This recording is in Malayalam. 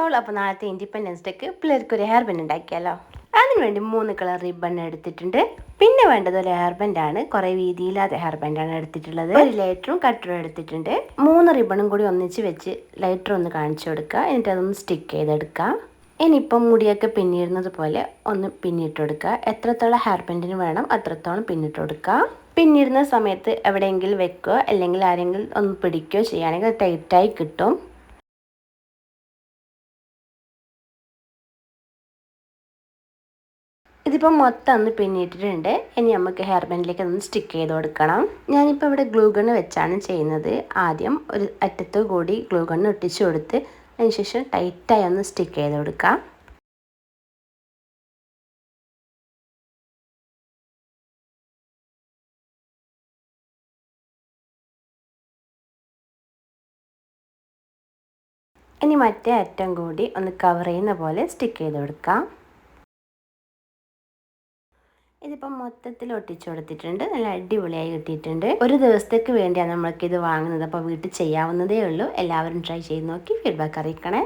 ഓൾ അപ്പോൾ നാളത്തെ ഇൻഡിപെൻഡൻസ് ഡേക്ക് പിള്ളേർക്ക് ഒരു ഹെയർ ബാൻഡ് ഉണ്ടാക്കിയാലോ? അതിന് വേണ്ടി മൂന്ന് കളർ റിബൺ എടുത്തിട്ടുണ്ട്. പിന്നെ വേണ്ടത് ഒരു ഹെയർ ആണ്. കുറേ വീതിയില്ലാത്ത ഹെയർ ആണ് എടുത്തിട്ടുള്ളത്. ഒരു ലൈറ്ററും കട്ടറും എടുത്തിട്ടുണ്ട്. മൂന്ന് റിബണും കൂടി ഒന്നിച്ച് വെച്ച് ലൈറ്റർ ഒന്ന് കാണിച്ചു കൊടുക്കുക. എന്നിട്ട് അതൊന്ന് സ്റ്റിക്ക് ചെയ്തെടുക്കാം ഇനിയിപ്പം മുടിയൊക്കെ പിന്നിടുന്നത് പോലെ ഒന്ന് പിന്നിട്ട് കൊടുക്കുക. എത്രത്തോളം ഹെയർ ബാൻഡിന് വേണം അത്രത്തോളം പിന്നിട്ട് കൊടുക്കുക. പിന്നിടുന്ന സമയത്ത് എവിടെയെങ്കിലും വെക്കുക. അല്ലെങ്കിൽ ആരെങ്കിലും ഒന്ന് പിടിക്കുകയോ ചെയ്യുകയാണെങ്കിൽ ടൈറ്റായി കിട്ടും. ഇതിപ്പോൾ മൊത്തം ഒന്ന് പിന്നിട്ടിട്ടുണ്ട്. ഇനി നമുക്ക് ഹെയർ ബാൻഡിലേക്ക് ഒന്ന് സ്റ്റിക്ക് ചെയ്ത് കൊടുക്കണം. ഞാനിപ്പോൾ ഇവിടെ ഗ്ലൂ ഗണ്ണ് വെച്ചാണ് ചെയ്യുന്നത്. ആദ്യം ഒരു അറ്റത്ത് കൂടി ഗ്ലൂ ഒട്ടിച്ചു ഒട്ടിച്ച് കൊടുത്ത് അതിനുശേഷം ടൈറ്റായി ഒന്ന് സ്റ്റിക്ക് ചെയ്ത് കൊടുക്കാം. ഇനി മറ്റേ അറ്റം കൂടി ഒന്ന് കവർ ചെയ്യുന്ന പോലെ സ്റ്റിക്ക് ചെയ്ത് കൊടുക്കാം. ഇതിപ്പം മൊത്തത്തിൽ ഒട്ടിച്ചു കൊടുത്തിട്ടുണ്ട്. നല്ല അടിപൊളിയായി കിട്ടിയിട്ടുണ്ട്. ഒരു ദിവസത്തേക്ക് വേണ്ടിയാണ് നമ്മൾക്ക് ഇത് വാങ്ങുന്നത്. അപ്പോൾ വീട്ടിൽ ചെയ്യാവുന്നതേ ഉള്ളൂ. എല്ലാവരും ട്രൈ ചെയ്ത് നോക്കി ഫീഡ്ബാക്ക് അറിയിക്കണേ.